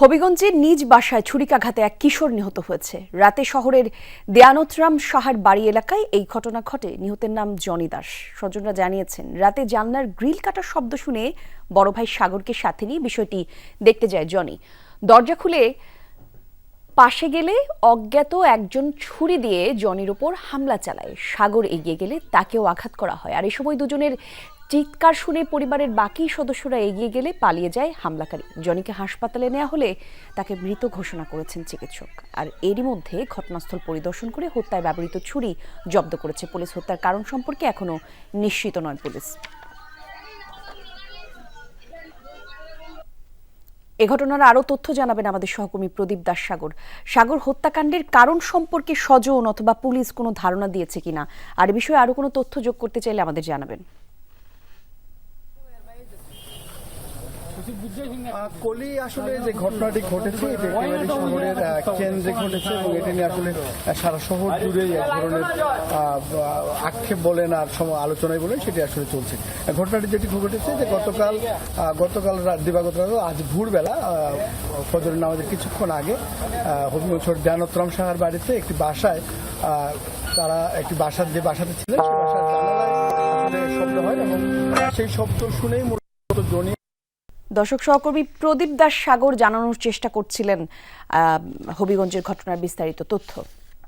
হবিগঞ্জের নিজ বাসায় ছুরিকাঘাতে এক কিশোর নিহত হয়েছে। রাতে শহরের দেয়ানতরাম সাহার বাড়ি এলাকায় এই ঘটনা ঘটে। নিহতের নাম জনি দাস। স্বজনরা জানিয়েছেন, রাতে জানলার গ্রিল কাটার শব্দ শুনে বড় ভাই সাগরকে সাথে নিয়ে বিষয়টি দেখতে যায় জনি। দরজা খুলে পাশে গেলে অজ্ঞাত একজন ছুরি দিয়ে জনির ওপর হামলা চালায়। সাগর এগিয়ে গেলে তাকেও আঘাত করা হয়। আর এই সময় দুজনের চিৎকার শুনে পরিবারের বাকি সদস্যরা এগিয়ে গেলে পালিয়ে যায় হামলাকারী। জনিকে হাসপাতালে নেওয়া হলে তাকে মৃত ঘোষণা করেছেন চিকিৎসক। আর এরই মধ্যে ঘটনাস্থল পরিদর্শন করে হত্যায় ব্যবহৃত ছুরি জব্দ করেছে পুলিশ। হত্যার কারণ সম্পর্কে এখনও নিশ্চিত নয় পুলিশ। এ ঘটনার আরও তথ্য জানাবেন আমাদের সহকর্মী প্রদীপ দাস সাগর সাগর হত্যাকাণ্ডের কারণ সম্পর্কে স্বজন অথবা পুলিশ কোনো ধারণা দিয়েছে কিনা? আর এ বিষয়ে আরও কোনো তথ্য যোগ করতে চাইলে আমাদের জানাবেন। কলি আসলে যে ঘটনাটি ঘটেছে এটি একেবারে শহরের কেন্দ্রে ঘটেছে এবং এটি নিয়ে আসলে সারা শহর জুড়েই এক ধরনের আক্ষেপ বলেন আর সম আলোচনায় বলেন সেটি আসলে চলছে। ঘটনাটি যেটি ঘটেছে যে গতকাল গতকাল দিবাগত আজ ভোরবেলা ফজরের নামাজের কিছুক্ষণ আগে হবিগঞ্জ জানতরাম সাহার বাড়িতে একটি বাসায় তারা একটি বাসার যে বাসাতে ছিলেন সেই বাসার জানালায় শব্দ হয় এবং সেই শব্দ শুনেই মূলত জনি দর্শক সহকর্মী প্রদীপ দাস সাগর জানানোর চেষ্টা করছিলেন হবিগঞ্জের ঘটনার বিস্তারিত তথ্য।